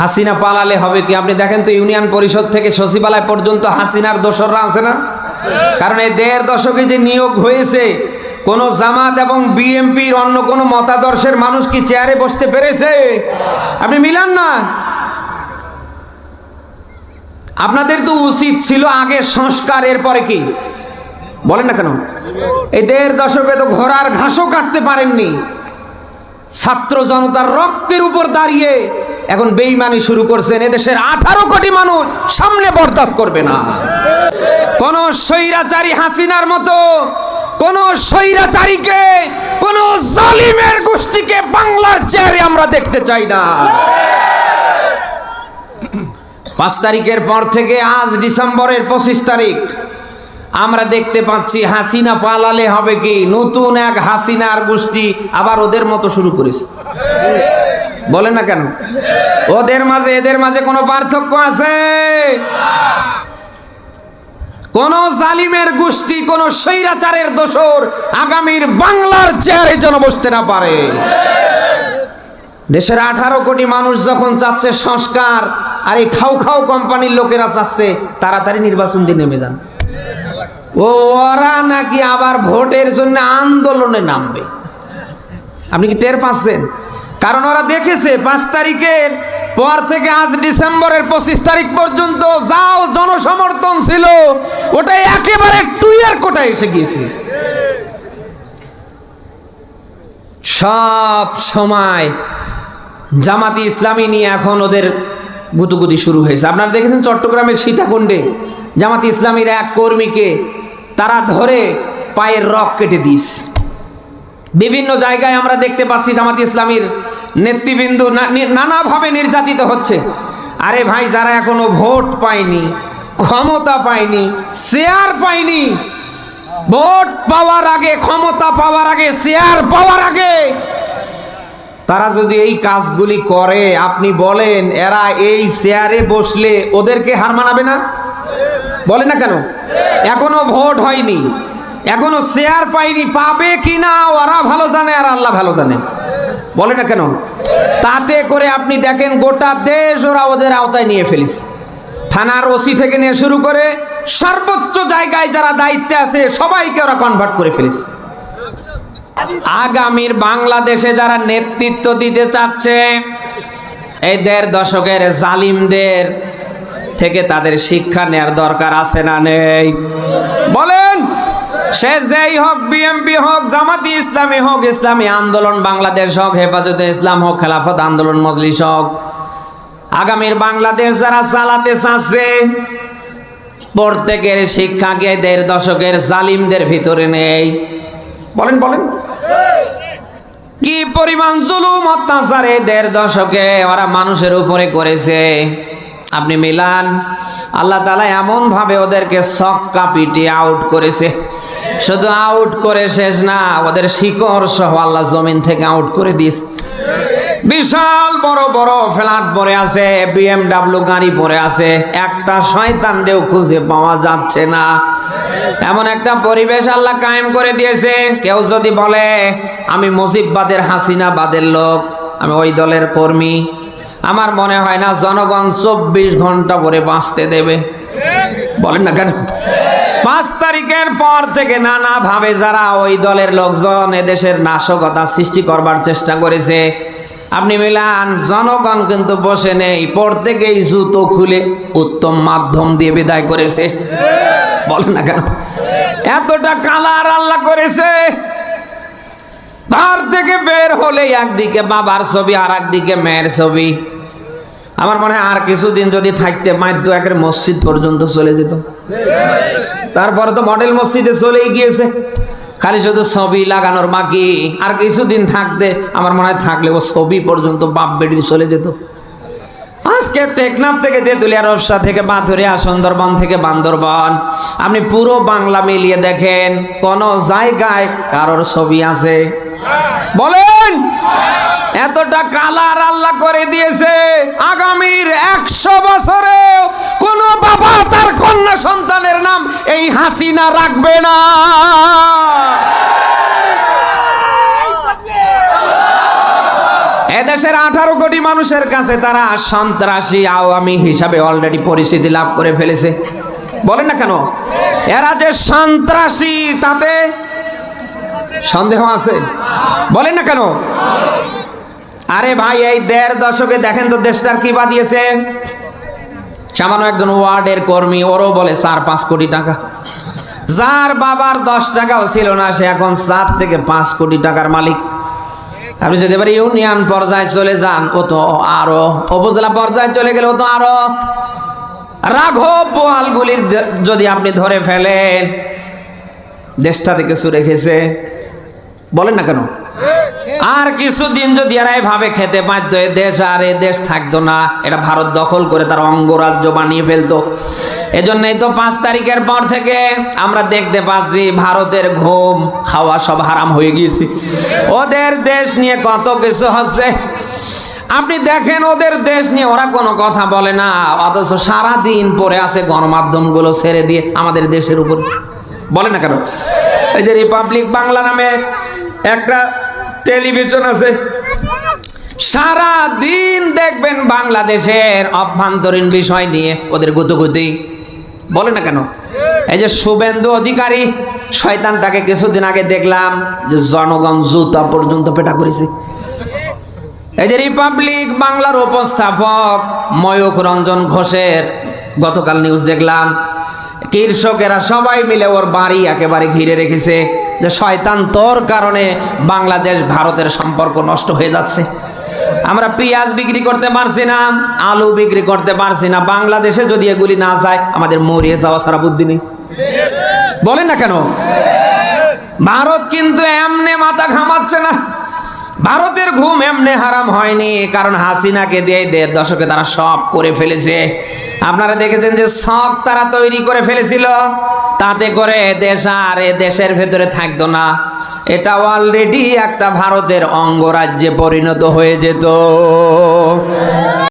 হাসিনা পালালে হবে কি? আপনি দেখেন তো ইউনিয়ন পরিষদ থেকে সচিবালয় পর্যন্ত হাসিনার দোসররা আছে না? কারণ এই দেড় দশকে যে নিয়োগ হয়েছে, কোন জামাত এবং বিএমপির অন্য কোন মতাদর্শের মানুষ কি চেয়ারে বসতে পেরেছে? আপনি মিলান না? আপনাদের তো উচিত ছিল আগে সংস্কার, এরপরে কি? বলেন না কেন? এই দেড় দশকে তো ঘোড়ার ঘাসও কাটতে পারেননি। ছাত্র জনতার রক্তের উপর দাঁড়িয়ে এখন বেইমানি শুরু করছেন। এদেশের আঠারো কোটি মানুষ সামনে বরদাস্ত করবে না। কোন স্বৈরাচারী হাসিনার মতো, কোন স্বৈরাচারীকে, কোন জালিমের গোষ্ঠীকে বাংলার চেয়ারে আমরা দেখতে চাই না। পাঁচ তারিখের পর থেকে আজ ডিসেম্বরের পঁচিশ তারিখ, আমরা দেখতে পাচ্ছি হাসিনা পালালে হবে কি? নতুন এক হাসিনার গোষ্ঠী আবার ওদের মতো শুরু করিস বলেন না কেন? ওদের মাঝে, এদের মাঝে কোনো পার্থক্য আছে? কোন জালিমের গোষ্ঠী, কোন স্বৈরাচারের দোষর আগামীর বাংলার চেয়ারে যেন বসতে না পারে। দেশের আঠারো কোটি মানুষ যখন চাচ্ছে সংস্কার, আর এই খাও খাও কোম্পানির লোকেরা চাচ্ছে, তাড়াতাড়ি নির্বাচন দিয়ে নেমে যান। ওরা নাকি আবার ভোটের জন্য আন্দোলনে নামবে। আপনি কি টের পাচ্ছেন? কারণ ওরা দেখেছে পাঁচ তারিখের পর থেকে আজ ডিসেম্বরের পঁচিশ তারিখ পর্যন্ত যাও জনসমর্থন ছিল। ওটা একেবারে টুইয়ের কোটায় এসে গিয়েছে। সব সময় জামাতি ইসলামী নিয়ে এখন ওদের গুতুগুতি শুরু হয়েছে। আপনারা দেখেছেন চট্টগ্রামের সীতাকুণ্ডে জামাতি ইসলামীর এক কর্মীকে তারা ধরে পায়ের রক কেটে দিস বিভিন্ন জায়গায় আমরা দেখতে পাচ্ছি জামাত ইসলামীর নেতৃবৃন্দ নানাভাবে নির্যাতিত হচ্ছে। আরে ভাই, যারা এখনও ভোট পায়নি, ক্ষমতা পায়নি শেয়ার পায়নি, ভোট পাওয়ার আগে, ক্ষমতা পাওয়ার আগে শেয়ার পাওয়ার আগে, তারা যদি এই কাজগুলি করে, আপনি বলেন, এরা এই শেয়ারে বসলে ওদেরকে হার মানাবে না? বলে না কেন? এখনও ভোট হয়নি। এখনও শেয়ার পাইনি, পাবে কি না ওরা ভালো জানে আর আল্লাহ ভালো জানে। বলে না কেন? তাতে করে আপনি দেখেন গোটা দেশ ওরা ওদের আওতায় নিয়ে ফেলিস। থানার ওসি থেকে নিয়ে শুরু করে সর্বোচ্চ জায়গায় যারা দায়িত্বে আছে, সবাইকে ওরা কনভার্ট করে ফেলিস। আগামীর বাংলাদেশে যারা নেতৃত্ব দিতে চাচ্ছে, এই দেড় দশকের জালিমদের থেকে তাদের শিক্ষা নেওয়ার দরকার আছে না নেই? বলেন! সে যেই হোক বিএমপি হোক, জামাতি ইসলামী হোক, ইসলামী আন্দোলন, বাংলাদেশ হোক, হেফাজতে ইসলাম হোক, খেলাফত আন্দোলন, মজলিস হোক। আগামীর বাংলাদেশ যারা চালাতে চাচ্ছে, প্রত্যেকের শিক্ষাকে দেড় দশকের জালিমদের ভিতরে নেই। বলেন বলেন। কি পরিমাণ জুলুম, অত্যাচারে দেড় দশকে ওরা মানুষের উপরে করেছে? আপনি মিলান। আল্লাহ তালা এমন ভাবে ওদেরকে সক্কা পিটি আউট করেছে। শুধু আউট করে শেষ না, ওদের শিকড় সহ আল্লাহ জমিন থেকে আউট করে দিস বিশাল বড় বড় ফ্ল্যাট পরে আছে বিএমডাব্লিউ গাড়ি পরে আছে। একটা শয়তান শয়তানদেও খুঁজে পাওয়া যাচ্ছে না। এমন একটা পরিবেশ আল্লাহ কায়েম করে দিয়েছে। কেউ যদি বলে, আমি মুজিববাদের হাসিনাবাদের লোক, আমি ওই দলের কর্মী। আমার মনে হয় না জনগণ চব্বিশ ঘণ্টা করে বাঁচতে দেবে। বলেন না কেন? পাঁচ তারিখের পর থেকে নানা ভাবে যারা ওই দলের লোকজন এদেশের নাশকতা সৃষ্টি করবার চেষ্টা করেছে, আপনি মিলান, জনগণ কিন্তু বসে নেই পর প্রত্যেকেই জুতো খুলে উত্তম মাধ্যম দিয়ে বিদায় করেছে। বলেন না কেন? এতটা কালার আল্লাহ করেছে। ঘর থেকে বের হলে একদিকে বাবার ছবি আর একদিকে মেয়ের ছবি। আমার মনে হয় আর কিছুদিন যদি থাকতে মাধ্য একের মসজিদ পর্যন্ত চলে যেত। তারপরে তো মডেল মসজিদে চলেই গিয়েছে। খালি শুধু ছবি লাগানোর বাকি। আর কিছুদিন থাকতে, আমার মনে হয় থাকলে ও ছবি পর্যন্ত বাপ বেড়ি চলে যেত। আজকে টেকনাফ থেকে তেঁতুলিয়া রসা থেকে বাঁধুরিয়া সুন্দরবন থেকে বান্দরবন। আপনি পুরো বাংলা মিলিয়ে দেখেন, কোন জায়গায় কারোর ছবি আছে। বলেন, এতটা কালার আল্লাহ করে দিয়েছে। আগামীর একশো বছরে কোন বাবা তার কন্যা সন্তানের নাম এই হাসিনা রাখবে না। এদেশের আঠারো কোটি মানুষের কাছে তারা সন্ত্রাসী আওয়ামী হিসাবে অলরেডি পরিচিতি লাভ করে ফেলেছে। বলেন না কেন? এরা যে সন্ত্রাসী, তাতে সন্দেহ আছে? বলেন না কেন? আরে ভাই, এই দেড় দশকে দেখেন তো দেশটার কি বাদিয়েছে সামান্য একজন ওয়ার্ডের কর্মী, ওরও বলে চার পাঁচ কোটি টাকা। যার বাবার দশ টাকাও ছিল না, সে এখন চার থেকে পাঁচ কোটি টাকার মালিক। আপনি যদি এবার ইউনিয়ন পর্যায়ে চলে যান, ও তো আরও, উপজেলা পর্যায়ে চলে গেলে ও তো আরও। রাঘব বোয়ালগুলির যদি আপনি ধরে ফেলেন দেশটা থেকে সুরে খেয়েছে বলেন না কেন? আর কিছুদিন যদি এরা এভাবে খেতে পারতো এ দেশ আর এ দেশ থাকতো না। এটা ভারত দখল করে তার অঙ্গরাজ্য বানিয়ে ফেলতো। এজন্যই তো পাঁচ তারিখের পর থেকে আমরা দেখতে পাচ্ছি ভারতের ঘুম, খাওয়া সব হারাম হয়ে গিয়েছে। ওদের দেশ নিয়ে কত কিছু হচ্ছে। আপনি দেখেন, ওদের দেশ নিয়ে ওরা কোনো কথা বলে না। অথচ সারা দিন পরে আছে গণমাধ্যমগুলো ছেড়ে দিয়ে আমাদের দেশের উপর। বলে না কেন? এই যে রিপাবলিক বাংলা নামে একটা টেলিভিশন আছে। সারা দিন দেখবেন বাংলাদেশের অভ্যন্তরীণ বিষয় নিয়ে ওদের গুতুগুতি বলে না কেন? এই যে শুভেন্দু অধিকারী, শয়তানটাকে কিছুদিন আগে দেখলাম যে জনগণ জুতা পর্যন্ত পেটা করেছে। এই যে রিপাবলিক বাংলার উপস্থাপক ময়ূখ রঞ্জন ঘোষের গতকাল নিউজ দেখলাম। কৃষকেরা সবাই মিলে ওর বাড়ি একেবারে ঘিরে রেখেছে যে শয়তান তোর কারণে বাংলাদেশ, ভারতের সম্পর্ক নষ্ট হয়ে যাচ্ছে। আমরা পেঁয়াজ বিক্রি করতে পারছি না, আলু বিক্রি করতে পারছি না, বাংলাদেশে যদি এগুলি না যায়, আমাদের মরিয়ে যাওয়া সারা বুদ্ধি নেই। বলেন না কেন? ভারত কিন্তু এমনে মাথা ঘামাচ্ছে না। ভারতের ঘুম এমনি হারাম হয়নি, কারণ হাসিনাকে দিয়ে দেড় দশকে তারা সব করে ফেলেছে। আপনারা দেখেছেন যে সব তারা তৈরি করে ফেলেছিল, তাতে করে দেশ আর এ দেশের ভেতরে থাকতো না। এটা অলরেডি একটা ভারতের অঙ্গরাজ্যে পরিণত হয়ে যেত।